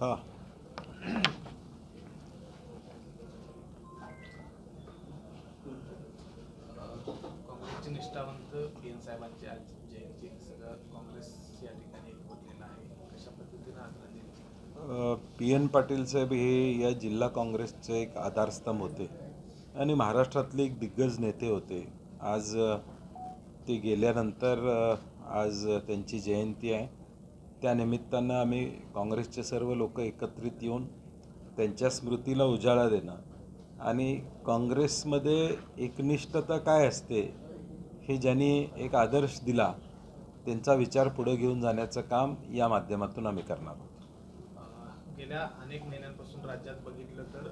हां. काँग्रेसचे निष्ठावंत पी एन साहेबांची आज जयंती. सगळं काँग्रेस या ठिकाणी एकवटलेलं आहे. कशा पद्धतीनं आदरांजली पी एन पाटील साहेब हे या जिल्हा काँग्रेसचे एक आधारस्तंभ होते आणि महाराष्ट्रातले एक दिग्गज नेते होते. आज ते गेल्यानंतर आज त्यांची जयंती आहे. त्यानिमित्तानं आम्ही काँग्रेसचे सर्व लोक एकत्रित येऊन त्यांच्या स्मृतीला उजाळा देणं आणि काँग्रेसमध्ये एकनिष्ठता काय असते हे ज्यांनी एक आदर्श दिला त्यांचा विचार पुढे घेऊन जाण्याचं काम या माध्यमातून आम्ही करणार आहोत. गेल्या अनेक महिन्यांपासून राज्यात बघितलं तर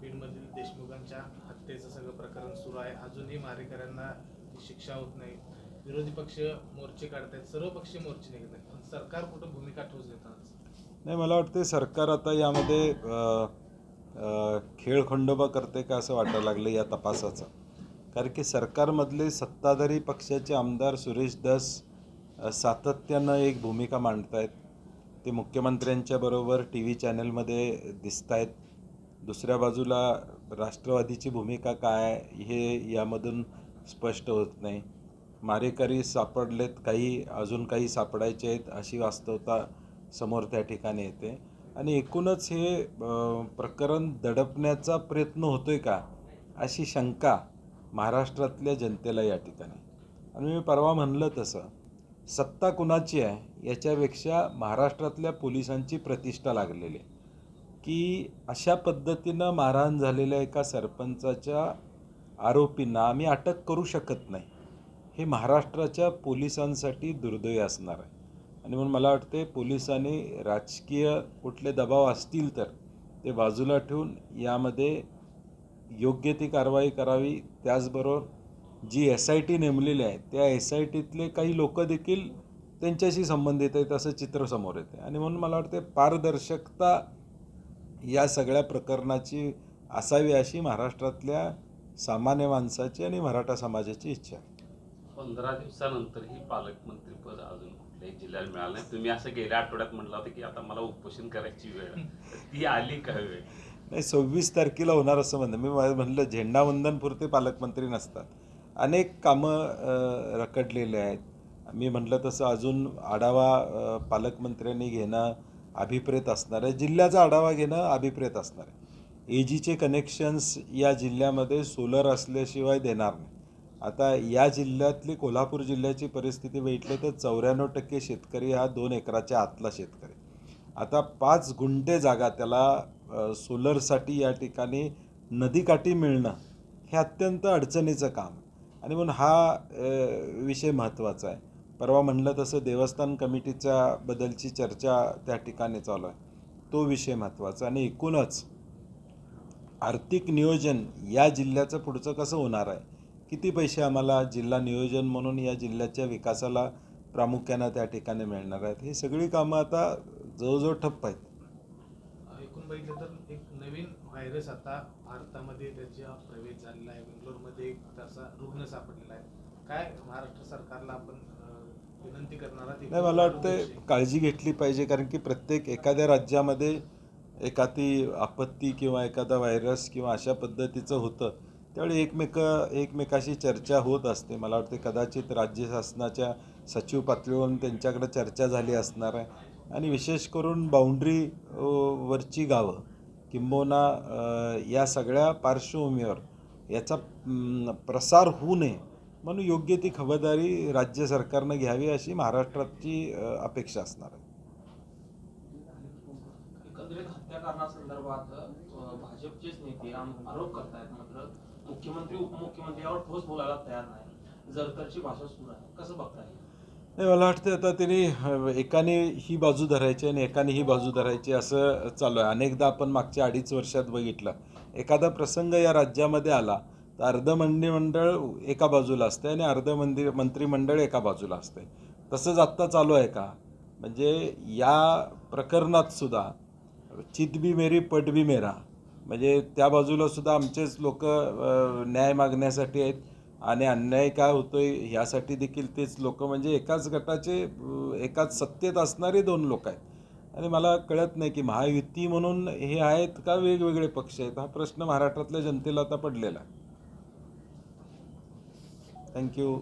बीडमधील देशमुखांच्या हत्येचं सगळं प्रकरण सुरू आहे. अजूनही मारेकऱ्यांना शिक्षा होत नाही. विरोधी पक्ष मोर्चे काढतायत सर्व पक्ष मोर्चे निघत आहेत. पण सरकार कुठं भूमिका ठोस घेतात नाही मला वाटते सरकार आता यामध्ये खेळ खंडोबा करते का असं वाटायला लागलं या तपासाचं. कारण की सरकारमधले सत्ताधारी पक्षाचे आमदार सुरेश दस सातत्यानं एक भूमिका मांडत आहेत ते मुख्यमंत्र्यांच्या बरोबर टी व्ही चॅनलमध्ये दिसत आहेत दुसऱ्या बाजूला राष्ट्रवादीची भूमिका काय हे यामधून स्पष्ट होत नाही. मारेकरी सापडलेत काही अजून काही सापडायचे आहेत अशी वास्तवता समोर त्या ठिकाणी येते. आणि एकूणच हे प्रकरण दडपण्याचा प्रयत्न होतो आहे का अशी शंका महाराष्ट्रातल्या जनतेला या ठिकाणी. आणि मी परवा म्हणलं तसं सत्ता कुणाची आहे याच्यापेक्षा महाराष्ट्रातल्या पोलिसांची प्रतिष्ठा लागलेली आहे. की अशा पद्धतीनं मारहाण झालेल्या एका सरपंचाच्या आरोपींना आम्ही अटक करू शकत नाही. हे महाराष्ट्राच्या पोलिसांसाठी दुर्दैव असणार आहे. आणि म्हणून मला वाटते पोलिसांनी राजकीय कुठले दबाव असतील तर ते बाजूला ठेवून यामध्ये योग्य ती कारवाई करावी. त्याचबरोबर जी एस आय टी नेमलेली आहे त्या एस आय टीतले काही लोक देखील त्यांच्याशी संबंधित आहेत असं चित्र समोर येते आणि म्हणून मला वाटते पारदर्शकता या सगळ्या प्रकरणाची असावी अशी महाराष्ट्रातल्या सामान्य माणसाची आणि मराठा समाजाची इच्छा आहे. पंधरा दिवसानंतरही पालकमंत्रीपद अजून कुठल्याही जिल्ह्याला मिळालं नाही. तुम्ही असं गेल्या आठवड्यात म्हटलं होतं की आता मला उपोषण करायची वेळ ती आली का वेळ? नाही सव्वीस तारखेला होणार असं म्हणलं मी म्हणलं झेंडावंदनपुरते पालकमंत्री नसतात. अनेक कामं रखडलेले आहेत. मी म्हटलं तसं अजून आढावा पालकमंत्र्यांनी घेणं अभिप्रेत असणार आहे. जिल्ह्याचा आढावा घेणं अभिप्रेत असणार आहे. ए जीचे कनेक्शन्स या जिल्ह्यामध्ये सोलर असल्याशिवाय देणार नाही. आता या जिल्ह्यातली कोल्हापूर जिल्ह्याची परिस्थिती बघितली तर चौऱ्याण्णव टक्के शेतकरी हा दोन एकराच्या आतला शेतकरी. आता पाच गुंठे जागा त्याला सोलरसाठी या ठिकाणी नदीकाठी मिळणं हे अत्यंत अडचणीचं काम आणि म्हणून हा विषय महत्त्वाचा आहे. परवा म्हणलं तसं देवस्थान कमिटीच्या बद्दलची चर्चा त्या ठिकाणी चालू आहे. तो विषय महत्त्वाचा आणि एकूणच आर्थिक नियोजन या जिल्ह्याचं पुढचं कसं होणार आहे? किती पैसे आम्हाला जिल्हा नियोजन म्हणून या जिल्ह्याच्या विकासाला प्रामुख्यानं त्या ठिकाणी मिळणार आहेत? ही सगळी कामं आता जवळजवळ ठप्प आहेत. एकूण बघितलं तर एक नवीन व्हायरस आता भारतामध्ये त्याचा प्रवेश झालेला आहे. बेंगलोरमध्ये एक तसा रुग्ण सापडलेला आहे. काय महाराष्ट्र सरकारला आपण विनंती करणार आहात? नाही मला वाटतं. काळजी घेतली पाहिजे. कारण की प्रत्येक एखाद्या राज्यामध्ये एखादी आपत्ती किंवा एखादा व्हायरस किंवा अशा पद्धतीचं होतं. त्यावेळी एकमेक एकमेकाशी चर्चा होत असते. मला वाटते कदाचित राज्य शासनाच्या सचिव पातळीवरून त्यांच्याकडे चर्चा झाली असणार आहे. आणि विशेष करून बाउंड्री वरची गावं किंबहुना या सगळ्या पार्श्वभूमीवर याचा प्रसार होऊ नये म्हणून योग्य ती खबरदारी राज्य सरकारनं घ्यावी अशी महाराष्ट्राची अपेक्षा असणार आहे. एकंदरीत हत्याकांडासंदर्भात भाजपचेच नेते आरोप करतायत मात्र मुख्यमंत्री उपमुख्यमंत्री यावर ठोस बोलायला तयार नाही. जरतरची भाषा सुरू आहे. कसं बघताय नाही मला वाटतं आता त्यांनी एकाने ही बाजू धरायची आणि एकाने ही बाजू धरायची असं चालू आहे. अनेकदा आपण मागच्या अडीच वर्षात बघितलं. एखादा प्रसंग या राज्यामध्ये आला तर अर्ध मंत्रिमंडळ एका बाजूला असते आणि अर्ध मंदिर मंत्रिमंडळ एका बाजूला असते तसंच आत्ता चालू आहे का? म्हणजे या प्रकरणात सुद्धा चित बी मेरी पट बी मेरा म्हणजे त्या बाजूला सुद्धा आमचेच लोक न्याय मागण्यासाठी आहेत. आणि अन्याय काय होतोय ह्यासाठी देखील तेच लोक म्हणजे एकाच गटाचे एकाच सत्तेत असणारे दोन लोक आहेत. आणि मला कळत नाही की महायुती म्हणून हे आहेत का वेगवेगळे पक्ष आहेत? हा प्रश्न महाराष्ट्रातल्या जनतेला आता पडलेला थँक्यू